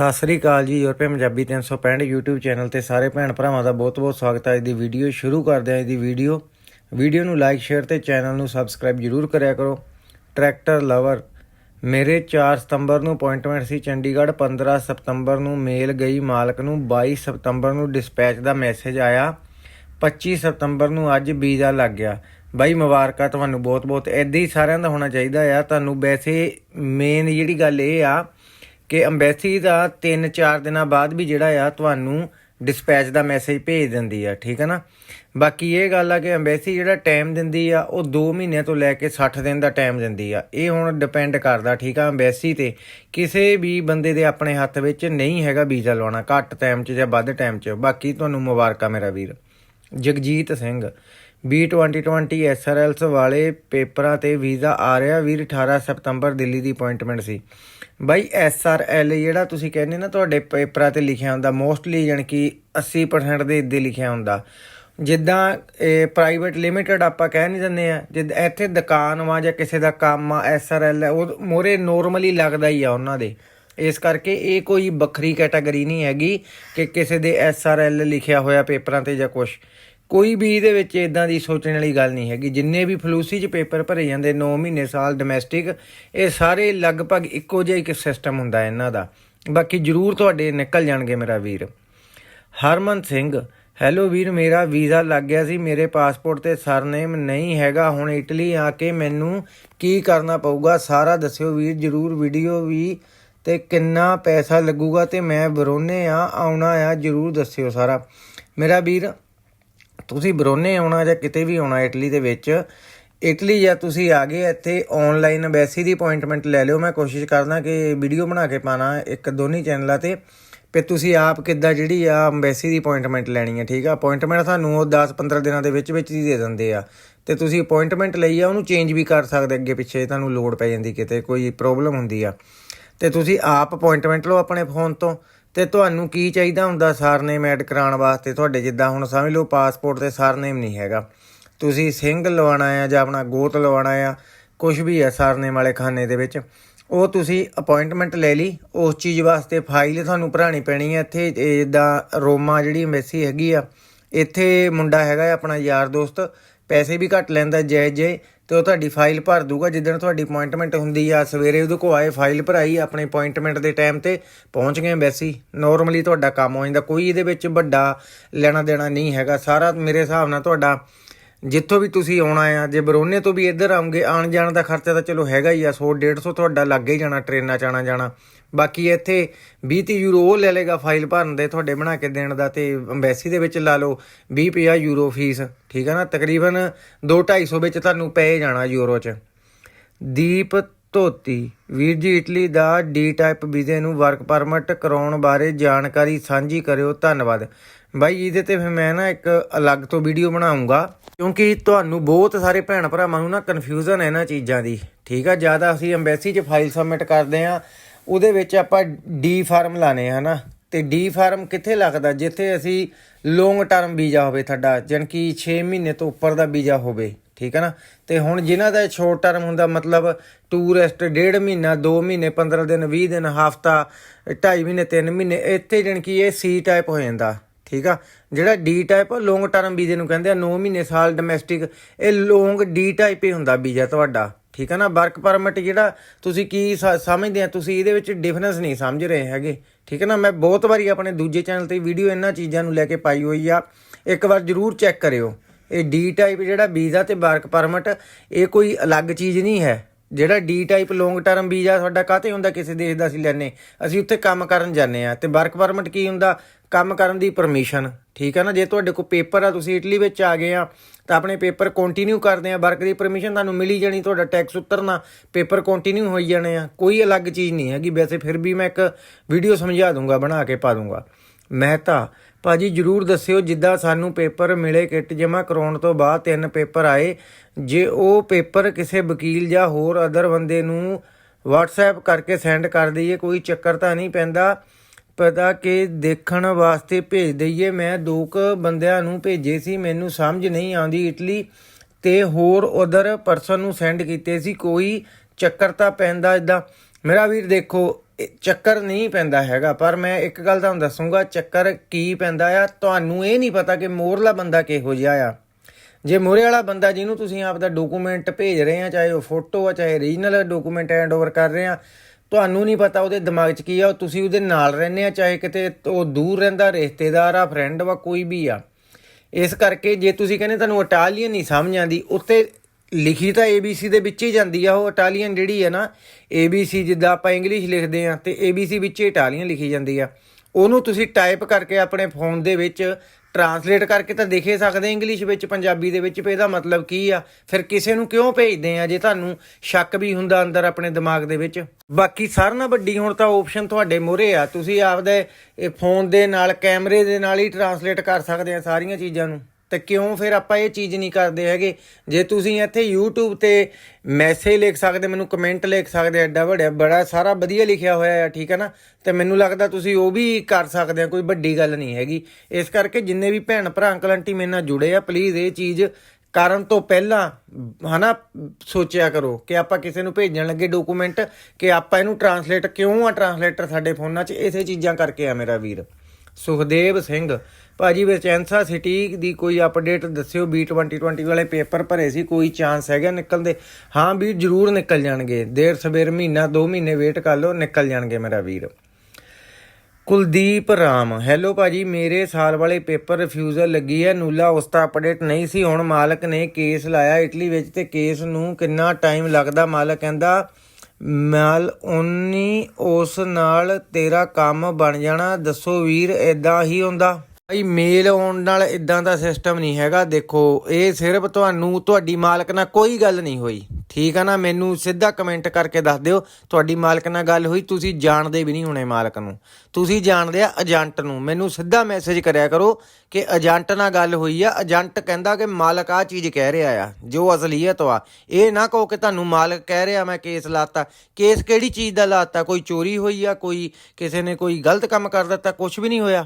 ਸਤਿ ਸ੍ਰੀ ਅਕਾਲ ਜੀ ਯੂਰਪੀ ਪੰਜਾਬੀ 365 YouTube ਚੈਨਲ ਤੇ ਸਾਰੇ ਭੈਣ ਭਰਾਵਾਂ ਦਾ ਬਹੁਤ-ਬਹੁਤ ਸਵਾਗਤ ਹੈ। ਅੱਜ ਦੀ ਵੀਡੀਓ ਸ਼ੁਰੂ ਕਰਦੇ ਹਾਂ। ਅੱਜ ਦੀ ਵੀਡੀਓ ਵੀਡੀਓ ਨੂੰ ਲਾਈਕ ਸ਼ੇਅਰ ਤੇ ਚੈਨਲ ਨੂੰ ਸਬਸਕ੍ਰਾਈਬ ਜਰੂਰ ਕਰਿਆ ਕਰੋ। ਟਰੈਕਟਰ ਲਵਰ ਮੇਰੇ 4 ਸਤੰਬਰ ਨੂੰ ਅਪਾਇੰਟਮੈਂਟ ਸੀ ਚੰਡੀਗੜ੍ਹ 15 ਸਤੰਬਰ ਨੂੰ ਮੇਲ ਗਈ, ਮਾਲਕ ਨੂੰ 22 ਸਤੰਬਰ ਨੂੰ ਡਿਸਪੈਚ ਦਾ ਮੈਸੇਜ ਆਇਆ। 25 ਸਤੰਬਰ ਨੂੰ ਅੱਜ ਵੀਜ਼ਾ ਲੱਗ ਗਿਆ। ਬਾਈ ਮੁਬਾਰਕਾਂ ਤੁਹਾਨੂੰ ਬਹੁਤ-ਬਹੁਤ ਐਦਾਂ ਹੀ ਸਾਰਿਆਂ ਦਾ ਹੋਣਾ ਚਾਹੀਦਾ ਆ। ਤੁਹਾਨੂੰ ਵੈਸੇ ਮੇਨ ਜਿਹੜੀ ਗੱਲ ਇਹ ਆ ਕਿ ਅੰਬੈਸੀ ਦਾ 3-4 ਦਿਨਾਂ ਬਾਅਦ ਵੀ ਜਿਹੜਾ ਆ ਤੁਹਾਨੂੰ ਡਿਸਪੈਚ ਦਾ ਮੈਸੇਜ ਭੇਜ ਦਿੰਦੀ ਆ, ਠੀਕ ਹੈ ਨਾ? ਬਾਕੀ ਇਹ ਗੱਲ ਆ ਕਿ ਅੰਬੈਸੀ ਜਿਹੜਾ ਟਾਈਮ ਦਿੰਦੀ ਆ, ਉਹ 2 ਮਹੀਨਿਆਂ ਤੋਂ ਲੈ ਕੇ 60 ਦਿਨ ਦਾ ਟਾਈਮ ਦਿੰਦੀ ਆ। ਇਹ ਹੁਣ ਡਿਪੈਂਡ ਕਰਦਾ, ਠੀਕ ਆ, ਅੰਬੈਸੀ ਤੇ ਕਿਸੇ ਵੀ ਬੰਦੇ ਦੇ ਆਪਣੇ ਹੱਥ ਵਿੱਚ ਨਹੀਂ ਹੈਗਾ ਵੀਜ਼ਾ ਲਵਾਉਣਾ, ਘੱਟ ਟਾਈਮ 'ਚ ਜਾਂ ਵੱਧ ਟਾਈਮ 'ਚ। ਬਾਕੀ ਤੁਹਾਨੂੰ ਮੁਬਾਰਕਾਂ ਮੇਰਾ ਵੀਰ। ਜਗਜੀਤ ਸਿੰਘ B2020 SRLs ਵਾਲੇ ਪੇਪਰਾਂ ਤੇ ਵੀਜ਼ਾ ਆ ਰਿਹਾ। ਵੀਰ 18 ਸਤੰਬਰ ਦਿੱਲੀ ਦੀ ਅਪਾਇੰਟਮੈਂਟ ਸੀ। ਬਾਈ SRL ਜਿਹੜਾ ਤੁਸੀਂ ਕਹਿੰਦੇ ਨਾ ਤੁਹਾਡੇ ਪੇਪਰਾਂ ਤੇ ਲਿਖਿਆ ਹੁੰਦਾ ਮੋਸਟਲੀ ਜਾਣੀ ਕਿ 80% ਦੇ ਇੱਦੇ ਲਿਖਿਆ ਹੁੰਦਾ। ਜਿੱਦਾਂ, ਇਹ ਪ੍ਰਾਈਵੇਟ ਲਿਮਿਟਡ ਆਪਾਂ ਕਹਿ ਨਹੀਂ ਦਿੰਦੇ ਆ, ਜਿੱਦ ਇੱਥੇ ਦੁਕਾਨ ਵਾ ਜਾਂ ਕਿਸੇ ਦਾ ਕੰਮ ਆ SRL ਉਹ ਮੋਰੇ ਨੋਰਮਲੀ ਲੱਗਦਾ ਹੀ ਆ ਉਹਨਾਂ ਦੇ। ਇਸ ਕਰਕੇ ਇਹ ਕੋਈ ਵੱਖਰੀ ਕੈਟਾਗਰੀ ਨਹੀਂ ਹੈਗੀ ਕਿ ਕਿਸੇ ਦੇ SRL ਲਿਖਿਆ ਹੋਇਆ ਪੇਪਰਾਂ ਤੇ ਜਾਂ ਕੁਝ ਕੋਈ ਵੀ ਇਹਦੇ ਵਿੱਚ ਇਦਾਂ ਦੀ ਸੋਚਣ ਵਾਲੀ ਗੱਲ ਨਹੀਂ ਹੈਗੀ। ਜਿੰਨੇ ਵੀ ਫਲੂਸੀ 'ਚ ਪੇਪਰ ਭਰੇ ਜਾਂਦੇ 9 ਮਹੀਨੇ ਸਾਲ ਡੋਮੈਸਟਿਕ ਇਹ ਸਾਰੇ ਲਗਭਗ ਇੱਕੋ ਜਿਹਾ ਇੱਕ ਸਿਸਟਮ ਹੁੰਦਾ ਇਹਨਾਂ ਦਾ। ਬਾਕੀ ਜਰੂਰ ਤੁਹਾਡੇ ਨਿਕਲ ਜਾਣਗੇ ਮੇਰਾ ਵੀਰ। ਹਰਮਨ ਸਿੰਘ ਹੈਲੋ ਵੀਰ, ਮੇਰਾ ਵੀਜ਼ਾ ਲੱਗ ਗਿਆ ਸੀ, ਮੇਰੇ ਪਾਸਪੋਰਟ ਤੇ ਸਰਨੇਮ ਨਹੀਂ ਹੈਗਾ। ਹੁਣ ਇਟਲੀ ਆ ਕੇ ਮੈਨੂੰ ਕੀ ਕਰਨਾ ਪਊਗਾ? ਸਾਰਾ ਦੱਸਿਓ ਵੀਰ, ਜਰੂਰ ਵੀਡੀਓ ਵੀ ਤੇ ਕਿੰਨਾ ਪੈਸਾ ਲੱਗੂਗਾ ਤੇ ਮੈਂ ਬਰੋਨੇ ਆ, ਆਉਣਾ ਆ, ਜਰੂਰ ਦੱਸਿਓ ਸਾਰਾ। ਮੇਰਾ ਵੀਰ ਤੁਸੀਂ ਬਰੋਨੇ ਆਉਣਾ ਜਾਂ ਕਿਤੇ ਵੀ ਆਉਣਾ ਇਟਲੀ ਦੇ ਵਿੱਚ, ਇਟਲੀ ਜਾਂ ਤੁਸੀਂ ਆ ਗਏ ਇੱਥੇ ਆਨਲਾਈਨ ਐਮਬੈਸੀ ਦੀ ਅਪਾਇੰਟਮੈਂਟ ਲੈ ਲਿਓ। ਮੈਂ ਕੋਸ਼ਿਸ਼ ਕਰਦਾ ਕਿ ਵੀਡੀਓ ਬਣਾ ਕੇ ਪਾਣਾ ਇੱਕ ਦੋਨੀ ਚੈਨਲਾਂ ਤੇ ਤੇ ਤੁਸੀਂ ਆਪ ਕਿੱਦਾਂ ਜਿਹੜੀ ਆ ਐਮਬੈਸੀ ਦੀ ਅਪਾਇੰਟਮੈਂਟ ਲੈਣੀ ਹੈ ਠੀਕ ਆ? ਅਪਾਇੰਟਮੈਂਟ ਤੁਹਾਨੂੰ ਉਹ 10-15 ਦਿਨਾਂ ਦੇ ਵਿੱਚ ਵਿੱਚ ਹੀ ਦੇ ਦਿੰਦੇ ਆ। ਤੇ ਤੁਸੀਂ ਅਪਾਇੰਟਮੈਂਟ ਲਈ ਆ, ਉਹਨੂੰ ਚੇਂਜ ਵੀ ਕਰ ਸਕਦੇ ਅੱਗੇ ਪਿੱਛੇ, ਤੁਹਾਨੂੰ ਲੋਡ ਪੈ ਜਾਂਦੀ ਕਿਤੇ, ਕੋਈ ਪ੍ਰੋਬਲਮ ਹੁੰਦੀ ਆ। ਤੇ ਤੁਸੀਂ ਆਪ ਅਪਾਇੰਟਮੈਂਟ ਲਓ ਆਪਣੇ ਫੋਨ ਤੋਂ। ਤੇ ਤੁਹਾਨੂੰ ਕੀ ਚਾਹੀਦਾ ਹੁੰਦਾ ਸਰਨੇਮ ਐਡ ਕਰਾਉਣ ਵਾਸਤੇ? ਤੁਹਾਡੇ ਜਿੱਦਾਂ ਹੁਣ ਸਮਝ ਲਓ ਪਾਸਪੋਰਟ ਤੇ ਸਰਨੇਮ ਨਹੀਂ ਹੈਗਾ। ਤੁਸੀਂ ਸਿੰਘ ਲਵਾਉਣਾ ਆ ਜਾਂ ਆਪਣਾ ਗੋਤ ਲਵਾਉਣਾ ਆ ਕੁਝ ਵੀ ਹੈ ਸਰਨੇਮ ਵਾਲੇ ਖਾਨੇ ਦੇ ਵਿੱਚ, ਉਹ ਤੁਸੀਂ ਅਪਾਇੰਟਮੈਂਟ ਲੈ ਲਈ, ਉਸ ਚੀਜ਼ ਵਾਸਤੇ ਫਾਈਲ ਤੁਹਾਨੂੰ ਭਰਾਣੀ ਪੈਣੀ ਹੈ ਇੱਥੇ ਜਿੱਦਾਂ ਰੋਮਾ ਜਿਹੜੀ ਐਮਬੈਸੀ ਹੈਗੀ ਆ, ਇੱਥੇ ਮੁੰਡਾ ਹੈਗਾ ਆਪਣਾ ਯਾਰ ਦੋਸਤ, ਪੈਸੇ ਵੀ ਘੱਟ ਲੈਂਦਾ ਜੈ ਜੈ ਤੇ ਉਹ ਤੁਹਾਡੀ ਫਾਈਲ ਭਰ ਦੂਗਾ ਜਿੱਦਣ ਤੁਹਾਡੀ ਅਪਾਇੰਟਮੈਂਟ ਹੁੰਦੀ ਆ, ਸਵੇਰੇ ਉਹਦੇ ਕੋਲ ਆਏ ਫਾਈਲ ਭਰਾਈ ਆਪਣੇ ਅਪਾਇੰਟਮੈਂਟ ਦੇ ਟਾਈਮ ਤੇ, ਪਹੁੰਚ ਗਏ ਵੈਸੀ। ਨਾਰਮਲੀ ਤੁਹਾਡਾ ਕੰਮ ਹੋ ਜਾਂਦਾ, ਕੋਈ ਇਹਦੇ ਵਿੱਚ ਵੱਡਾ ਲੈਣਾ ਦੇਣਾ ਨਹੀਂ ਹੈਗਾ। ਸਾਰਾ ਮੇਰੇ ਹਿਸਾਬ ਨਾਲ ਤੁਹਾਡਾ, ਜਿੱਥੋਂ ਵੀ ਤੁਸੀਂ ਆਉਣਾ ਆ, ਜੇ ਬਰੋਨੇ ਤੋਂ ਵੀ ਇੱਧਰ ਆਉਂਗੇ ਆਣ ਜਾਣ ਦਾ ਖਰਚਾ ਤਾਂ ਚਲੋ ਹੈਗਾ ਹੀ ਆ 100 150 ਤੁਹਾਡਾ ਲੱਗ ਹੀ ਜਾਣਾ ਟ੍ਰੇਨਾਂ ਚ ਆਣਾ ਜਾਣਾ ਬਾਕੀ ਇੱਥੇ 20 30 ਯੂਰੋ ਉਹ ਲੈ ਲੇਗਾ ਫਾਈਲ ਭਰਨ ਦੇ ਤੁਹਾਡੇ ਬਣਾ ਕੇ ਦੇਣ ਦਾ ਤੇ ਐਮਬੈਸੀ ਦੇ ਵਿੱਚ ਲਾ ਲਓ 20 50 ਯੂਰੋ ਫੀਸ ਠੀਕ ਹੈ ਨਾ? ਤਕਰੀਬਨ 2 250 ਵਿੱਚ ਤੁਹਾਨੂੰ ਪੈ ਜਾਣਾ ਯੂਰੋ ਚ। ਦੀਪ ਧੋਤੀ, ਵੀਰ ਜੀ, ਇਟਲੀ ਦਾ ਡੀ ਟਾਈਪ ਵੀਜ਼ੇ ਨੂੰ ਵਰਕ ਪਰਮਿਟ ਕਰਾਉਣ ਬਾਰੇ ਜਾਣਕਾਰੀ ਸਾਂਝੀ ਕਰਿਓ, ਧੰਨਵਾਦ। ਬਾਈ, ਇਹਦੇ ਤੇ ਫਿਰ ਮੈਂ ਨਾ ਇੱਕ ਅਲੱਗ ਤੋਂ ਵੀਡੀਓ ਬਣਾਉਂਗਾ, ਕਿਉਂਕਿ ਤੁਹਾਨੂੰ ਬਹੁਤ ਸਾਰੇ ਭੈਣ ਭਰਾਵਾਂ ਨੂੰ ਨਾ ਕਨਫਿਊਜ਼ਨ ਹੈ ਇਹਨਾਂ ਚੀਜ਼ਾਂ ਦੀ, ਠੀਕ ਆ? ਜ਼ਿਆਦਾ ਅਸੀਂ ਐਮਬੈਸੀ 'ਚ ਫਾਈਲ ਸਬਮਿਟ ਕਰਦੇ ਆ ਉਹਦੇ ਵਿੱਚ ਆਪਾਂ ਡੀ ਫਾਰਮ ਲਾਣੇ ਹਨਾ। ਤੇ ਡੀ ਫਾਰਮ ਕਿੱਥੇ ਲੱਗਦਾ? ਜਿੱਥੇ ਅਸੀਂ ਲੌਂਗ ਟਰਮ ਵੀਜ਼ਾ ਹੋਵੇ ਤੁਹਾਡਾ, ਜਾਣੀ ਕਿ 6 ਮਹੀਨੇ ਤੋਂ ਉੱਪਰ ਦਾ ਵੀਜ਼ਾ ਹੋਵੇ, ਠੀਕ ਹੈ ਨਾ? ਤੇ ਹੁਣ ਜਿਨ੍ਹਾਂ ਦਾ ਸ਼ੋਰਟ ਟਰਮ ਹੁੰਦਾ, ਮਤਲਬ ਟੂਰਿਸਟ ਡੇਢ ਮਹੀਨਾ 2 ਮਹੀਨੇ 15 ਦਿਨ 20 ਦਿਨ, ਹਫਤਾ 2.5 ਮਹੀਨੇ 3 ਮਹੀਨੇ, ਇੱਥੇ ਜਾਣੀ ਕਿ ਇਹ ਸੀ ਟਾਈਪ ਹੋ ਜਾਂਦਾ, ਠੀਕ ਆ? ਜਿਹੜਾ ਡੀ ਟਾਈਪ ਲੌਂਗ ਟਰਮ ਵੀਜ਼ੇ ਨੂੰ ਕਹਿੰਦੇ ਆ 9 ਮਹੀਨੇ ਸਾਲ ਡੋਮੈਸਟਿਕ ਇਹ ਲੌਂਗ ਡੀ ਟਾਈਪ ਹੀ ਹੁੰਦਾ ਵੀਜ਼ਾ ਤੁਹਾਡਾ। ਠੀਕ ਹੈ ਨਾ? ਵਰਕ ਪਰਮਿਟ ਜਿਹੜਾ ਤੁਸੀਂ ਕੀ ਸ- ਸਮਝਦੇ ਆ, ਤੁਸੀਂ ਇਹਦੇ ਵਿੱਚ ਡਿਫਰੈਂਸ ਨਹੀਂ ਸਮਝ ਰਹੇ ਹੈਗੇ। ਠੀਕ ਹੈ ਨਾ? ਮੈਂ ਬਹੁਤ ਵਾਰੀ ਆਪਣੇ ਦੂਜੇ ਚੈਨਲ ਤੇ ਵੀਡੀਓ ਇਹਨਾਂ ਚੀਜ਼ਾਂ ਨੂੰ ਲੈ ਕੇ ਪਾਈ ਹੋਈ ਆ। ਇੱਕ ਵਾਰ ਜਰੂਰ ਚੈੱਕ ਕਰਿਓ। ਇਹ ਡੀ ਟਾਈਪ ਜਿਹੜਾ ਵੀਜ਼ਾ ਤੇ ਵਰਕ ਪਰਮਿਟ, ਇਹ ਕੋਈ ਅਲੱਗ ਚੀਜ਼ ਨਹੀਂ ਹੈ। ਜਿਹੜਾ D type long term visa ਤੁਹਾਡਾ ਕਾਤੇ ਹੁੰਦਾ? ਕਿਸੇ ਦੇਸ਼ ਦਾ ਅਸੀਂ ਲੈਨੇ ਅਸੀਂ ਉੱਥੇ ਕੰਮ ਕਰਨ ਜਾਂਦੇ ਆ ਤੇ ਵਰਕ ਪਰਮਿਟ ਕੀ ਹੁੰਦਾ? ਕੰਮ ਕਰਨ ਦੀ ਪਰਮਿਸ਼ਨ ਠੀਕ ਹੈ ਨਾ? ਜੇ ਤੁਹਾਡੇ ਕੋਲ ਪੇਪਰ ਆ, ਤੁਸੀਂ ਇਟਲੀ ਵਿੱਚ ਆ ਗਏ ਆ, ਤਾਂ ਆਪਣੇ ਪੇਪਰ ਕੰਟੀਨਿਊ ਕਰਦੇ ਆ। ਵਰਕ ਦੀ ਪਰਮਿਸ਼ਨ ਤੁਹਾਨੂੰ ਮਿਲੀ ਜਾਣੀ, ਤੁਹਾਡਾ ਟੈਕਸ ਉਤਰਨਾ ਪੇਪਰ ਕੰਟੀਨਿਊ ਹੋਈ ਜਾਣੇ ਆ। ਕੋਈ ਅਲੱਗ ਚੀਜ਼ ਨਹੀਂ ਹੈਗੀ। ਵੈਸੇ ਫਿਰ ਵੀ ਮੈਂ ਇੱਕ ਵੀਡੀਓ ਸਮਝਾ ਦੂੰਗਾ, ਬਣਾ ਕੇ ਪਾ ਦੂੰਗਾ। ਮਹਿਤਾ ਤਾਂ ਭਾਜੀ ਜਰੂਰ ਦੱਸਿਓ, ਜਿੱਦਾਂ ਸਾਨੂੰ ਪੇਪਰ ਮਿਲੇ ਕਿੱਟ ਜਮ੍ਹਾਂ ਕਰਾਉਣ ਤੋਂ ਬਾਅਦ ਤਿੰਨ ਪੇਪਰ ਆਏ, ਜੇ ਉਹ ਪੇਪਰ ਕਿਸੇ ਵਕੀਲ ਜਾਂ ਹੋਰ ਅਦਰ ਬੰਦੇ ਨੂੰ WhatsApp ਕਰਕੇ ਸੈਂਡ ਕਰ ਦਈਏ, ਕੋਈ ਚੱਕਰ ਤਾਂ ਨਹੀਂ ਪੈਂਦਾ। ਪਤਾ ਕਿ ਦੇਖਣ ਵਾਸਤੇ ਭੇਜ ਦਈਏ। ਮੈਂ ਦੋ ਕੁ ਬੰਦਿਆਂ ਨੂੰ ਭੇਜੇ ਸੀ, ਮੈਨੂੰ ਸਮਝ ਨਹੀਂ ਆਉਂਦੀ। ਇਟਲੀ ਤੇ ਹੋਰ ਉਧਰ ਪਰਸਨ ਨੂੰ ਸੈਂਡ ਕੀਤੇ ਸੀ। ਕੋਈ ਚੱਕਰ ਤਾਂ ਪੈਂਦਾ ਇਦਾਂ ਮੇਰਾ ਵੀਰ ਦੇਖੋ ਚੱਕਰ ਨਹੀਂ ਪੈਂਦਾ ਹੈਗਾ, ਪਰ ਮੈਂ ਇੱਕ ਗੱਲ ਤੁਹਾਨੂੰ ਦੱਸੂਗਾ, ਚੱਕਰ ਕੀ ਪੈਂਦਾ ਆ? ਤੁਹਾਨੂੰ ਇਹ ਨਹੀਂ ਪਤਾ ਕਿ ਮੋਰਲਾ ਬੰਦਾ ਕਿਹੋ ਜਿਹਾ ਆ। ਜੇ ਮੋਰੇ ਵਾਲਾ ਬੰਦਾ ਜਿਹਨੂੰ ਤੁਸੀਂ ਆਪਦਾ ਡਾਕੂਮੈਂਟ ਭੇਜ ਰਹੇ ਆ, ਚਾਹੇ ਉਹ ਫੋਟੋ ਆ, ਚਾਹੇ ਰੀਜਨਲ ਡਾਕੂਮੈਂਟ ਹੈਂਡ ਓਵਰ ਕਰ ਰਹੇ ਆ ਤੁਹਾਨੂੰ ਨਹੀਂ ਪਤਾ ਉਹਦੇ ਦਿਮਾਗ 'ਚ ਕੀ ਆ, ਉਹ ਤੁਸੀਂ ਉਹਦੇ ਨਾਲ ਰਹਿੰਦੇ ਆ, ਚਾਹੇ ਕਿਤੇ ਉਹ ਦੂਰ ਰਹਿੰਦਾ, ਰਿਸ਼ਤੇਦਾਰ ਆ ਫਰੈਂਡ ਵਾ, ਕੋਈ ਵੀ ਆ। ਇਸ ਕਰਕੇ ਜੇ ਤੁਸੀਂ ਕਹਿੰਦੇ ਤੁਹਾਨੂੰ ਇਟਾਲੀਅਨ ਨਹੀਂ ਸਮਝ ਆਉਂਦੀ ਉੱਤੇ ਲਿਖੀ ਤਾਂ ABC ਦੇ ਵਿੱਚ ਹੀ ਜਾਂਦੀ ਆ ਉਹ ਇਟਾਲੀਅਨ ਜਿਹੜੀ ਹੈ ਨਾ ABC ਜਿੱਦਾਂ ਆਪਾਂ ਇੰਗਲਿਸ਼ ਲਿਖਦੇ ਆ, ਤੇ ABC ਵਿੱਚ ਹੀ ਇਟਾਲੀਅਨ ਲਿਖੀ ਜਾਂਦੀ ਆ। ਉਹਨੂੰ ਤੁਸੀਂ ਟਾਈਪ ਕਰਕੇ ਆਪਣੇ ਫੋਨ ਦੇ ਵਿੱਚ ਟਰਾਂਸਲੇਟ ਕਰਕੇ ਤਾਂ ਦੇਖੇ ਸਕਦੇ ਇੰਗਲਿਸ਼ ਵਿੱਚ, ਪੰਜਾਬੀ ਦੇ ਵਿੱਚ, ਵੀ ਇਹਦਾ ਮਤਲਬ ਕੀ ਆ? ਫਿਰ ਕਿਸੇ ਨੂੰ ਕਿਉਂ ਭੇਜਦੇ ਆ ਜੇ ਤੁਹਾਨੂੰ ਸ਼ੱਕ ਵੀ ਹੁੰਦਾ ਅੰਦਰ ਆਪਣੇ ਦਿਮਾਗ ਦੇ ਵਿੱਚ? ਬਾਕੀ ਸਾਰਿਆਂ ਨਾਲ ਵੱਡੀ ਹੁਣ ਤਾਂ ਆਪਸ਼ਨ ਤੁਹਾਡੇ ਮੂਹਰੇ ਆ। ਤੁਸੀਂ ਆਪਦੇ ਇਹ ਫੋਨ ਦੇ ਨਾਲ, ਕੈਮਰੇ ਦੇ ਨਾਲ ਹੀ ਟਰਾਂਸਲੇਟ ਕਰ ਸਕਦੇ ਆ ਸਾਰੀਆਂ ਚੀਜ਼ਾਂ ਨੂੰ। ਤੇ ਕਿਉਂ ਫਿਰ ਆਪਾਂ ਇਹ ਚੀਜ਼ ਨਹੀਂ ਕਰਦੇ ਹੈਗੇ? ਜੇ ਤੁਸੀਂ ਇੱਥੇ YouTube ਤੇ ਮੈਸੇਜ ਲਿਖ ਸਕਦੇ, ਮੈਨੂੰ ਕਮੈਂਟ ਲਿਖ ਸਕਦੇ ਐਡਾ ਵੱਡਾ, ਬੜਾ ਸਾਰਾ ਵਧੀਆ ਲਿਖਿਆ ਹੋਇਆ ਹੈ ਠੀਕ ਹੈ ਨਾ? ਤੇ ਮੈਨੂੰ ਲੱਗਦਾ ਤੁਸੀਂ ਉਹ ਵੀ ਕਰ ਸਕਦੇ ਆ, ਕੋਈ ਵੱਡੀ ਗੱਲ ਨਹੀਂ ਹੈਗੀ। ਇਸ ਕਰਕੇ ਜਿੰਨੇ ਵੀ ਭੈਣ ਭਰਾ ਅੰਕਲ ਆਂਟੀ ਮੇਰੇ ਨਾਲ ਜੁੜੇ ਆ ਪਲੀਜ਼ ਇਹ ਚੀਜ਼ ਕਰਨ ਤੋਂ ਪਹਿਲਾਂ, ਹਨਾ, ਸੋਚਿਆ ਕਰੋ ਕਿ ਆਪਾਂ ਕਿਸੇ ਨੂੰ ਭੇਜਣ ਲੱਗੇ ਡਾਕੂਮੈਂਟ ਕਿ ਆਪਾਂ ਇਹਨੂੰ ਟਰਾਂਸਲੇਟ ਕਿਉਂ ਆ ਟਰਾਂਸਲੇਟਰ ਸਾਡੇ ਫੋਨਾਂ 'ਚ? ਇਸੇ ਚੀਜ਼ਾਂ ਕਰਕੇ ਆ ਮੇਰਾ ਵੀਰ। ਸੁਖਦੇਵ ਸਿੰਘ ਭਾਜੀ ਵਿਚੈਂਸਾ ਸਿਟੀ ਦੀ ਕੋਈ ਅਪਡੇਟ ਦੱਸਿਓ B2020 ਵਾਲੇ ਪੇਪਰ ਭਰੇ ਸੀ, ਕੋਈ ਚਾਂਸ ਹੈਗਾ ਨਿਕਲਣ ਦੇ ਹਾਂ ਵੀ ਜ਼ਰੂਰ ਨਿਕਲ ਜਾਣਗੇ। ਦੇਰ ਸਵੇਰ ਮਹੀਨਾ 2 ਮਹੀਨੇ ਵੇਟ ਕਰ ਲਓ, ਨਿਕਲ ਜਾਣਗੇ ਮੇਰਾ ਵੀਰ। ਕੁਲਦੀਪ ਰਾਮ ਹੈਲੋ ਭਾਜੀ, ਮੇਰੇ ਸਾਲ ਵਾਲੇ ਪੇਪਰ ਰਿਫਿਊਜ਼ਲ ਲੱਗੀ ਹੈ, ਨੂਲਾ ਉਸ ਦਾ ਅਪਡੇਟ ਨਹੀਂ ਸੀ, ਹੁਣ ਮਾਲਕ ਨੇ ਕੇਸ ਲਾਇਆ ਇਟਲੀ ਵਿੱਚ ਤੇ ਕੇਸ ਨੂੰ ਕਿੰਨਾ ਟਾਈਮ ਲੱਗਦਾ? ਮਾਲਕ ਕਹਿੰਦਾ, ਮਾਲ ਉਨੀ ਉਸ ਨਾਲ ਤੇਰਾ ਕੰਮ ਬਣ ਜਾਣਾ, ਦੱਸੋ ਵੀਰ ਇਦਾਂ ਹੀ ਹੁੰਦਾ। ਭਾਈ, ਮੇਲ ਆਉਣ ਨਾਲ ਇਦਾਂ ਦਾ ਸਿਸਟਮ ਨਹੀਂ ਹੈਗਾ। ਦੇਖੋ, ਇਹ ਸਿਰਫ ਤੁਹਾਨੂੰ, ਤੁਹਾਡੀ ਮਾਲਕ ਨਾਲ ਕੋਈ ਗੱਲ ਨਹੀਂ ਹੋਈ। ਠੀਕ ਆ ਨਾ? ਮੈਨੂੰ ਸਿੱਧਾ ਕਮੈਂਟ ਕਰਕੇ ਦੱਸ ਦਿਓ। ਤੁਹਾਡੀ ਮਾਲਕ ਨਾਲ ਗੱਲ ਹੋਈ, ਤੁਸੀਂ ਜਾਣਦੇ ਵੀ ਨਹੀਂ ਹੋਣੇ ਮਾਲਕ ਨੂੰ। ਤੁਸੀਂ ਜਾਣਦੇ ਆ ਏਜੰਟ ਨੂੰ। ਮੈਨੂੰ ਸਿੱਧਾ ਮੈਸੇਜ ਕਰਿਆ ਕਰੋ ਕਿ ਏਜੰਟ ਨਾਲ ਗੱਲ ਹੋਈ ਆ। ਏਜੰਟ ਕਹਿੰਦਾ ਕਿ ਮਾਲਕ ਆ ਚੀਜ਼ ਕਹਿ ਰਿਹਾ ਆ, ਜੋ ਅਸਲੀਅਤ ਵਾ ਇਹ ਨਾ ਕਹੋ ਕਿ ਤੁਹਾਨੂੰ ਮਾਲਕ ਕਹਿ ਰਿਹਾ, ਮੈਂ ਕੇਸ ਲਾਤਾ। ਕੇਸ ਕਿਹੜੀ ਚੀਜ਼ ਦਾ ਲਾਤਾ? ਕੋਈ ਚੋਰੀ ਹੋਈ ਆ? ਕੋਈ ਕਿਸੇ ਨੇ ਕੋਈ ਗਲਤ ਕੰਮ ਕਰ ਦਿੱਤਾ? ਕੁਝ ਵੀ ਨਹੀਂ ਹੋਇਆ।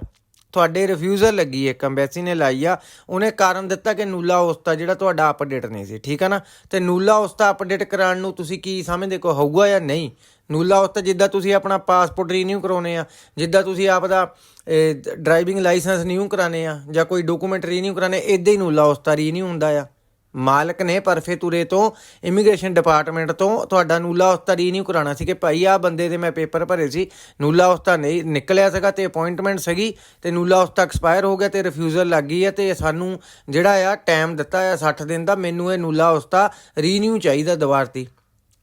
ਤੁਹਾਡੇ ਰਿਫਿਊਜ਼ਲ ਲੱਗੀ ਇੱਕ ਅੰਬੈਸੀ ਨੇ ਲਾਈ ਆ, ਉਹਨੇ ਕਾਰਨ ਦਿੱਤਾ ਕਿ ਨੂਲਾ ਉਸਤਾ ਜਿਹੜਾ ਤੁਹਾਡਾ ਅਪਡੇਟ ਨਹੀਂ ਸੀ, ਠੀਕ ਆ ਨਾ? ਤੇ ਨੂਲਾ ਉਸਤਾ ਅਪਡੇਟ ਕਰਾਉਣ ਨੂੰ ਤੁਸੀਂ ਕੀ ਸਮਝਦੇ ਕੋ ਹੋਊਗਾ ਜਾਂ ਨਹੀਂ? ਨੂਲਾ ਉਸਤਾ ਜਿੱਦਾਂ ਤੁਸੀਂ ਆਪਣਾ ਪਾਸਪੋਰਟ ਰੀਨਿਊ ਕਰਾਉਨੇ ਆ, ਜਿੱਦਾਂ ਤੁਸੀਂ ਆਪਦਾ ਡਰਾਈਵਿੰਗ ਲਾਇਸੈਂਸ ਨਿਊ ਕਰਾਣੇ ਆ, ਜਾਂ ਕੋਈ ਡਾਕੂਮੈਂਟ ਰੀਨਿਊ ਕਰਾਣੇ ਇਦਾਂ ਹੀ ਨੂਲਾ ਉਸਤਾ ਰੀਨਿਊ ਹੁੰਦਾ ਆ। ਮਾਲਕ ਨੇ ਪਰਫੇ ਤੁਰੇ ਤੋਂ ਇਮੀਗ੍ਰੇਸ਼ਨ ਡਿਪਾਰਟਮੈਂਟ ਤੋਂ, ਤੁਹਾਡਾ ਨੂਲਾ ਉਸਤਾ ਰੀਨਿਊ ਕਰਾਉਣਾ ਸੀ ਕਿ ਭਾਈ ਆ ਬੰਦੇ ਦੇ ਮੈਂ ਪੇਪਰ ਭਰੇ ਸੀ, ਨੂਲਾ ਉਸਤਾ ਨਹੀਂ ਨਿਕਲਿਆ ਸੀਗਾ ਤੇ ਅਪਾਇੰਟਮੈਂਟ ਸੀਗੀ ਤੇ ਨੂਲਾ ਉਸਤਾ ਐਕਸਪਾਇਰ ਹੋ ਗਿਆ ਤੇ ਰਿਫਿਊਜ਼ਲ ਲੱਗ ਗਈ ਹੈ ਤੇ ਸਾਨੂੰ ਜਿਹੜਾ ਆ ਟਾਈਮ ਦਿੱਤਾ ਆ 60 ਦਿਨ ਦਾ, ਮੈਨੂੰ ਇਹ ਨੂਲਾ ਉਸਤਾ ਰੀਨਿਊ ਚਾਹੀਦਾ ਦੁਬਾਰਤੀ